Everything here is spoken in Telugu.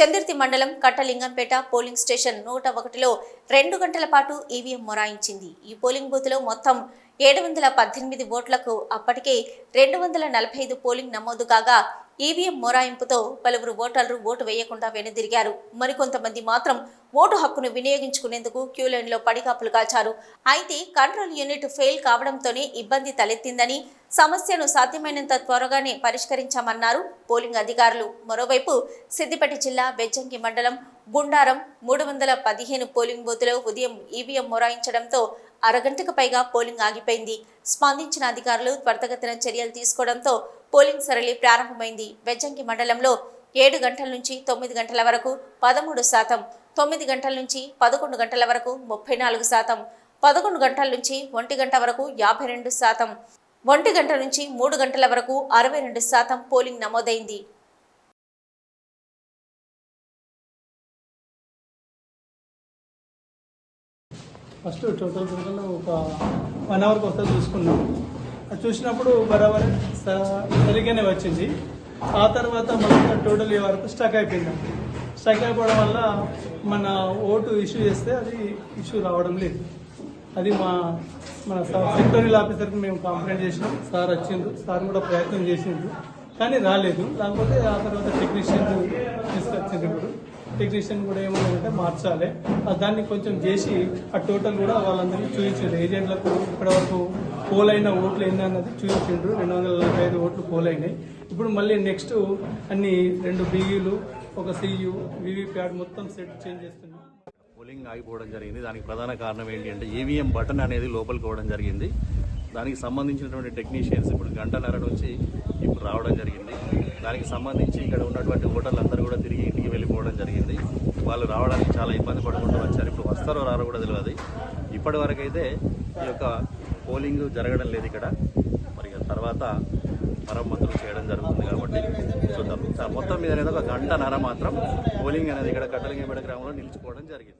చందుర్తి మండలం కట్టలింగంపేట పోలింగ్ స్టేషన్ నూట ఒకటిలో రెండు గంటల పాటు ఈవీఎం మొరాయించింది. ఈ పోలింగ్ బూత్లో మొత్తం ఏడు వందల పద్దెనిమిది ఓట్లకు అప్పటికే రెండు వందల నలభై ఐదు పోలింగ్ నమోదు కాగా ఈవీఎం మొరాయింపుతో పలువురు ఓటర్లు ఓటు వేయకుండా వెనుదిరిగారు. మరికొంతమంది మాత్రం ఓటు హక్కును వినియోగించుకునేందుకు క్యూ లైన్లో పడికాపులు కాచారు అయితే కంట్రోల్ యూనిట్ ఫెయిల్ కావడంతోనే ఇబ్బంది తలెత్తిందని సమస్యను సాధ్యమైనంత త్వరగానే పరిష్కరించామన్నారు పోలింగ్ అధికారులు. మరోవైపు సిద్దిపేట జిల్లా బెజ్జంకి మండలం గుండారం మూడు వందల పదిహేను పోలింగ్ బూత్లో ఉదయం ఈవీఎం మొరాయించడంతో అరగంటకు పైగా పోలింగ్ ఆగిపోయింది. స్పందించిన అధికారులు త్వరితగతిన చర్యలు తీసుకోవడంతో పోలింగ్ సరళి ప్రారంభమైంది. బెజ్జంకి మండలంలో ఏడు గంటల నుంచి తొమ్మిది గంటల వరకు పదమూడు శాతం తొమ్మిది గంటల నుంచి పదకొండు గంటల వరకు ముప్పై నాలుగు శాతం పదకొండు గంటల నుంచి ఒంటి గంట వరకు యాభై రెండు శాతం ఒంటి గంట నుంచి మూడు గంటల వరకు అరవై రెండు శాతం పోలింగ్ నమోదైంది. ఫస్ట్ టోటల్ టోటల్ ఒక వన్ అవర్కి వస్తుంది చూసుకున్నాం. అది చూసినప్పుడు బరాబర్ సరిగ్గానే వచ్చింది. ఆ తర్వాత మళ్ళీ టోటల్ ఈ వరకు స్టక్ అయిపోయింది. స్టక్ అయిపోవడం వల్ల మన ఓటు ఇష్యూ చేస్తే అది ఇష్యూ రావడం లేదు. అది మా మన సెక్టోరియల్ ఆఫీసర్కి మేము కంప్లైంట్ చేసినాం. సార్ వచ్చిండ్రు. సార్ కూడా ప్రయత్నం చేసిండ్రు. కానీ రాలేదు. లేకపోతే ఆ తర్వాత టెక్నీషియన్ తీసుకొచ్చిండ్రు ఇప్పుడు. టెక్నీషియన్ కూడా ఏమన్నారంటే మార్చాలి. దాన్ని కొంచెం చేసి ఆ టోటల్ కూడా వాళ్ళందరికీ చూపించారు ఏజెంట్లకు ఇప్పటివరకు పోల్ అయిన ఓట్లు ఏందన్నది చూపించిండ్రు. రెండు వందల నలభై ఐదు ఓట్లు పోలైనాయి. అయినాయి ఇప్పుడు మళ్ళీ నెక్స్ట్ అన్ని రెండు బీయూలు ఒక సీయూ వివిప్యాడ్ మొత్తం సెట్ చేంజ్ చేస్తున్నారు. పోలింగ్ ఆగిపోవడం జరిగింది. దానికి ప్రధాన కారణం ఏంటి అంటే ఈవీఎం బటన్ అనేది లోపలికి పోవడం జరిగింది. దానికి సంబంధించినటువంటి టెక్నీషియన్స్ ఇప్పుడు గంటన్నర నుంచి ఇప్పుడు రావడం జరిగింది. దానికి సంబంధించి ఇక్కడ ఉన్నటువంటి ఓటర్లు అందరూ కూడా తిరిగి ఇంటికి వెళ్ళిపోవడం జరిగింది. వాళ్ళు రావడానికి చాలా ఇబ్బంది పడుకుంటూ వచ్చారు. ఇప్పుడు వస్తారో రారో కూడా తెలియదు ఇప్పటి ఈ యొక్క పోలింగ్ జరగడం లేదు ఇక్కడ. మరి తర్వాత మరమ్మతులు చేయడం జరుగుతుంది కాబట్టి. చూద్దాం మొత్తం మీద అనేది ఒక గంటన్నర మాత్రం పోలింగ్ అనేది ఇక్కడ కట్టలింగపేట గ్రామంలో నిలిచిపోవడం జరిగింది.